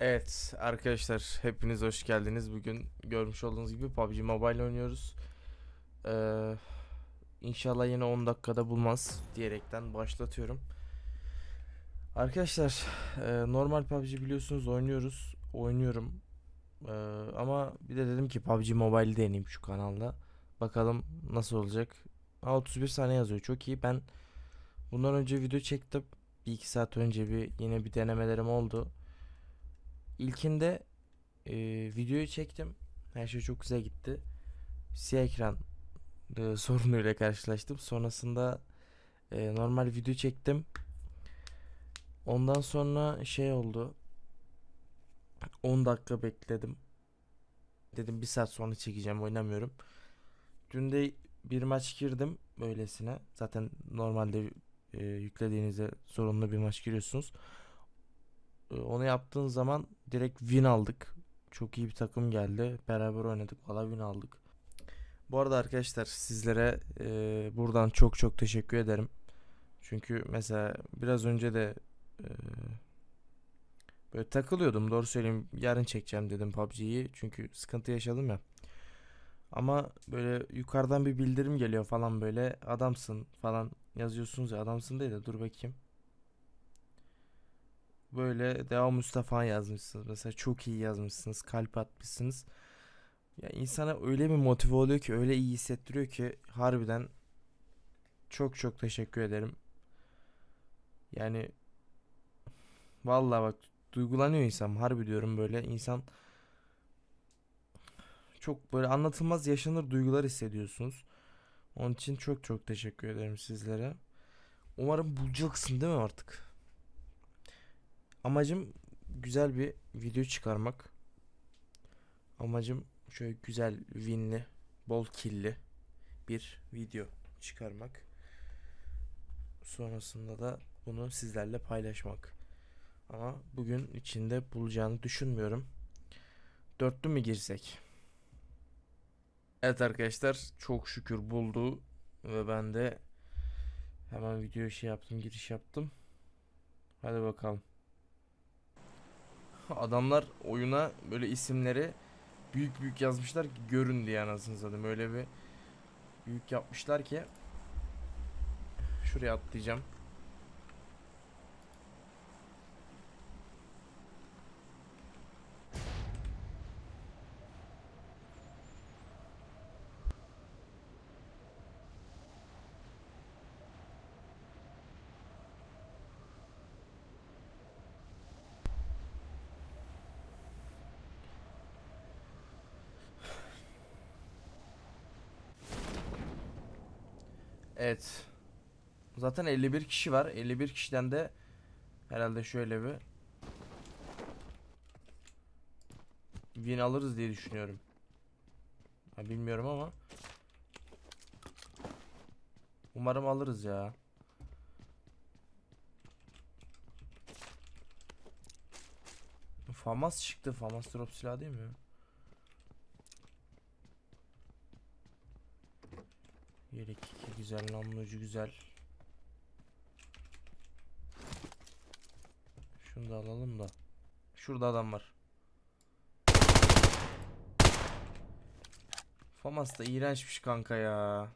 Evet arkadaşlar hepiniz hoş geldiniz. Bugün görmüş olduğunuz gibi PUBG Mobile oynuyoruz. Ee, inşallah yine 10 dakikada bulmaz diyerekten başlatıyorum. Arkadaşlar e, normal PUBG biliyorsunuz oynuyoruz. Oynuyorum. Ee, ama bir de dedim ki PUBG Mobile deneyeyim şu kanalda. Bakalım nasıl olacak. Aa, 31 saniye yazıyor. Çok iyi. Ben bundan önce video çektim. Bir iki saat önce bir yine bir denemelerim oldu. İlkinde e, videoyu çektim. Her şey çok güzel gitti. Siyah ekran e, sorunuyla karşılaştım. Sonrasında e, normal video çektim. Ondan sonra şey oldu. 10 dakika bekledim. Dedim bir saat sonra çekeceğim oynamıyorum. Dün de bir maç girdim böylesine. Zaten normalde e, yüklediğinizde zorunlu bir maç giriyorsunuz. E, Onu yaptığın zaman direkt win aldık. Çok iyi bir takım geldi. Beraber oynadık. Valla win aldık. Bu arada arkadaşlar sizlere e, buradan çok çok teşekkür ederim. Çünkü mesela biraz önce de e, böyle takılıyordum. Doğru söyleyeyim. Yarın çekeceğim dedim PUBG'yi. Çünkü sıkıntı yaşadım ya. Ama böyle yukarıdan bir bildirim geliyor falan böyle. Adamsın falan yazıyorsunuz ya. Adamsın değil de dur bakayım böyle devam Mustafa yazmışsınız. Mesela çok iyi yazmışsınız. Kalp atmışsınız. Ya insana öyle bir motive oluyor ki öyle iyi hissettiriyor ki harbiden çok çok teşekkür ederim. Yani vallahi bak duygulanıyor insan harbi diyorum böyle insan çok böyle anlatılmaz yaşanır duygular hissediyorsunuz. Onun için çok çok teşekkür ederim sizlere. Umarım bulacaksın değil mi artık? Amacım güzel bir video çıkarmak. Amacım şöyle güzel, winli, bol killi bir video çıkarmak. Sonrasında da bunu sizlerle paylaşmak. Ama bugün içinde bulacağını düşünmüyorum. Dörtlü mü girsek? Evet arkadaşlar çok şükür buldu ve ben de hemen video şey yaptım, giriş yaptım. Hadi bakalım. Adamlar oyuna böyle isimleri büyük büyük yazmışlar ki görün diye anasını satayım. Öyle bir büyük yapmışlar ki şuraya atlayacağım. Evet. Zaten 51 kişi var. 51 kişiden de herhalde şöyle bir win alırız diye düşünüyorum. Ha, bilmiyorum ama umarım alırız ya. Famas çıktı. Famas drop silah değil mi? Yelek iki güzel, namlu ucu güzel. Şunu da alalım da. Şurada adam var. Famas da iğrençmiş kanka ya.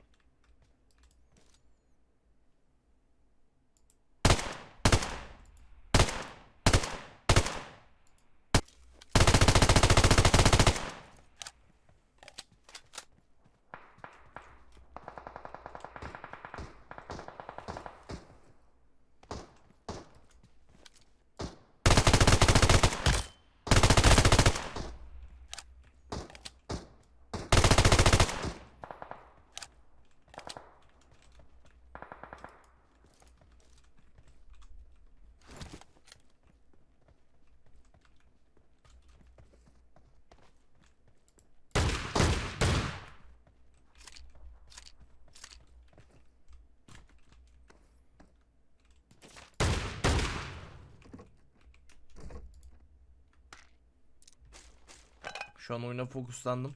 Şu an oyuna fokuslandım.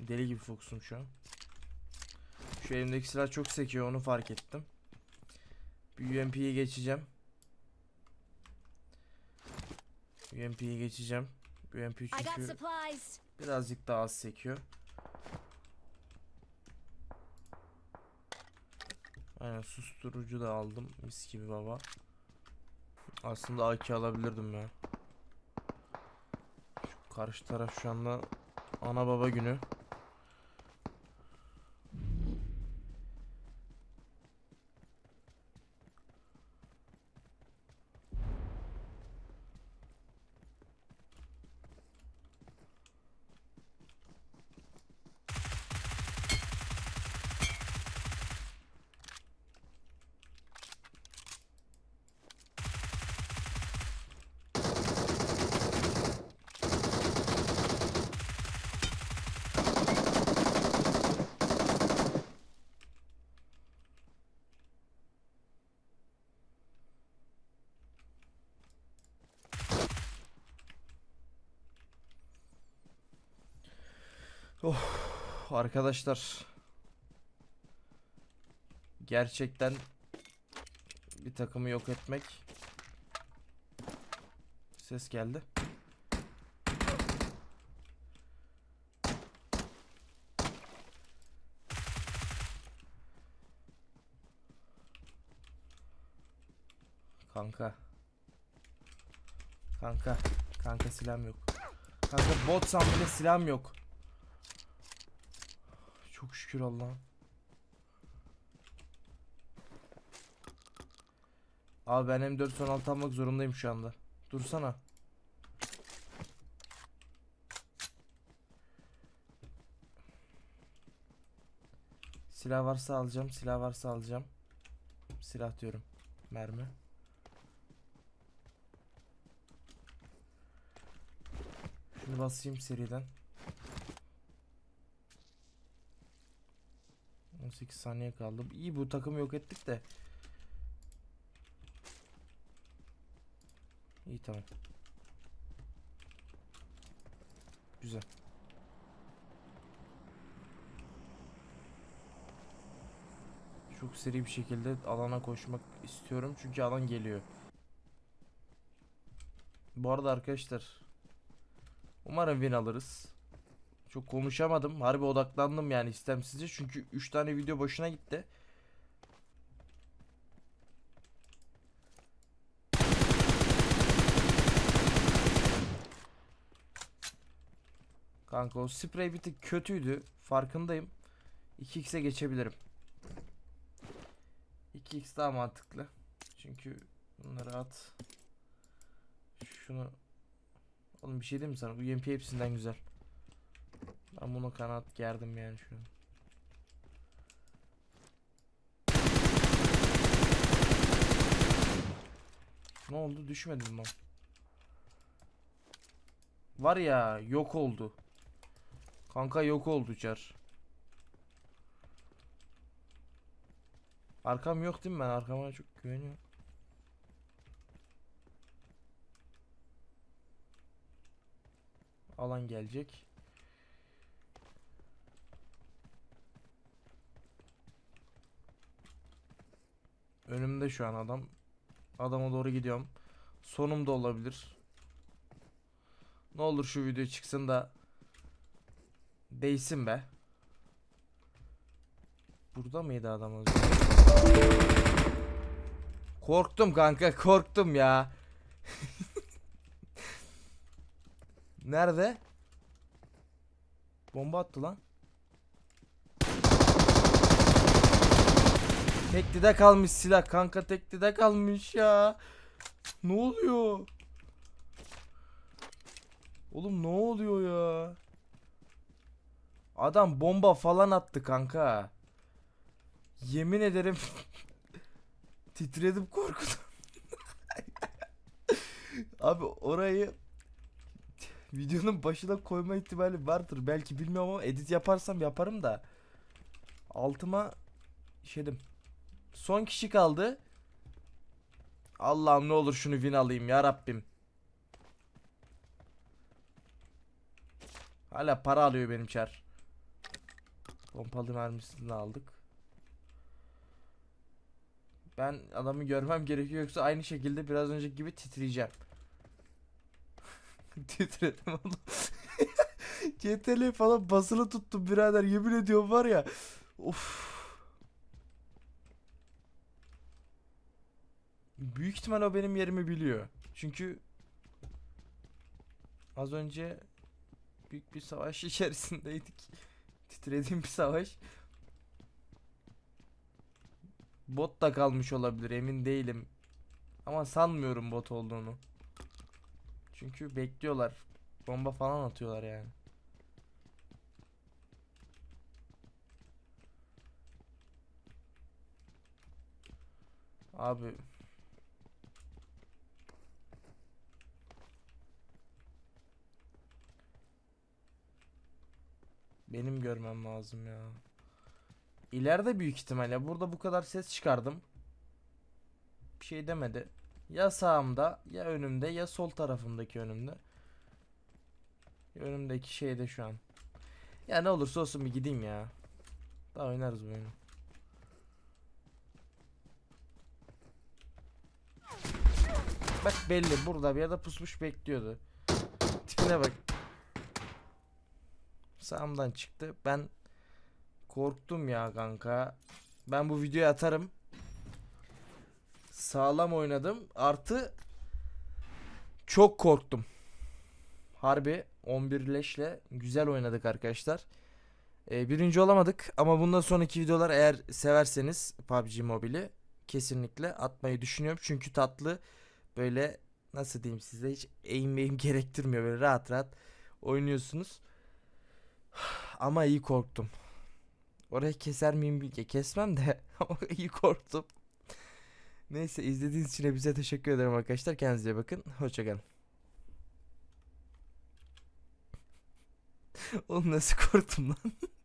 Deli gibi fokusum şu an. Şu elimdeki silah çok sekiyor onu fark ettim. Bir UMP'ye geçeceğim. UMP'yi geçeceğim. UMP çünkü birazcık daha az sekiyor. Aynen susturucu da aldım. Mis gibi baba. Aslında AK alabilirdim ya. Karşı taraf şu anda ana baba günü. Arkadaşlar gerçekten bir takımı yok etmek ses geldi. Kanka. Kanka. Kanka silahım yok. Kanka botsam bile silahım yok. Çok şükür Allah'ım. Abi ben M4 son altı almak zorundayım şu anda. Dursana. Silah varsa alacağım. Silah varsa alacağım. Silah diyorum. Mermi. Şunu basayım seriden. 18 saniye kaldı. İyi bu takımı yok ettik de. İyi tamam. Güzel. Çok seri bir şekilde alana koşmak istiyorum çünkü alan geliyor. Bu arada arkadaşlar umarım win alırız. Çok konuşamadım. Harbi odaklandım yani istemsizce. Çünkü 3 tane video boşuna gitti. Kanka o sprey bir tık kötüydü. Farkındayım. 2x'e geçebilirim. 2x daha mantıklı. Çünkü bunları at. Şunu Oğlum bir şey diyeyim mi sana? UMP hepsinden güzel. Ben bunu kanat gerdim yani şu an. Ne oldu? Düşmedim mi? Var ya yok oldu. Kanka yok oldu çar. Arkam yok değil mi ben? Arkama çok güveniyorum. Alan gelecek. Önümde şu an adam. Adama doğru gidiyorum. Sonum da olabilir. Ne olur şu video çıksın da değsin be. Burada mıydı adam? Korktum kanka korktum ya. Nerede? Bomba attı lan. Teklide kalmış silah kanka teklide kalmış ya. Ne oluyor? Oğlum ne oluyor ya? Adam bomba falan attı kanka. Yemin ederim titredim korkudan. Abi orayı videonun başına koyma ihtimali vardır. Belki bilmiyorum ama edit yaparsam yaparım da. Altıma şeydim. Son kişi kaldı. Allah'ım ne olur şunu win alayım ya Rabbim. Hala para alıyor benim çar. Pompalı mermisini aldık. Ben adamı görmem gerekiyor yoksa aynı şekilde biraz önceki gibi titreyeceğim. Titredim oğlum. CTRL falan basılı tuttum birader yemin ediyorum var ya. Of. Büyük ihtimal o benim yerimi biliyor. Çünkü az önce büyük bir savaş içerisindeydik. Titrediğim bir savaş. Bot da kalmış olabilir emin değilim. Ama sanmıyorum bot olduğunu. Çünkü bekliyorlar. Bomba falan atıyorlar yani. Abi benim görmem lazım ya. İleride büyük ihtimalle burada bu kadar ses çıkardım. Bir şey demedi. Ya sağımda ya önümde ya sol tarafımdaki önümde. Önümdeki şeyde şu an. Ya ne olursa olsun bir gideyim ya. Daha oynarız bu oyunu. Bak belli burada bir yerde pusmuş bekliyordu. Tipine bak. Sağımdan çıktı. Ben korktum ya kanka. Ben bu videoyu atarım. Sağlam oynadım. Artı çok korktum. Harbi 11 leşle güzel oynadık arkadaşlar. Ee, birinci olamadık ama bundan sonraki videolar eğer severseniz PUBG Mobile'i kesinlikle atmayı düşünüyorum. Çünkü tatlı böyle nasıl diyeyim size hiç eğim gerektirmiyor. Böyle rahat rahat oynuyorsunuz. Ama iyi korktum. Orayı keser miyim bilge kesmem de ama iyi korktum. Neyse izlediğiniz için hepinize teşekkür ederim arkadaşlar. Kendinize bakın. Hoşçakalın. Oğlum nasıl korktum lan?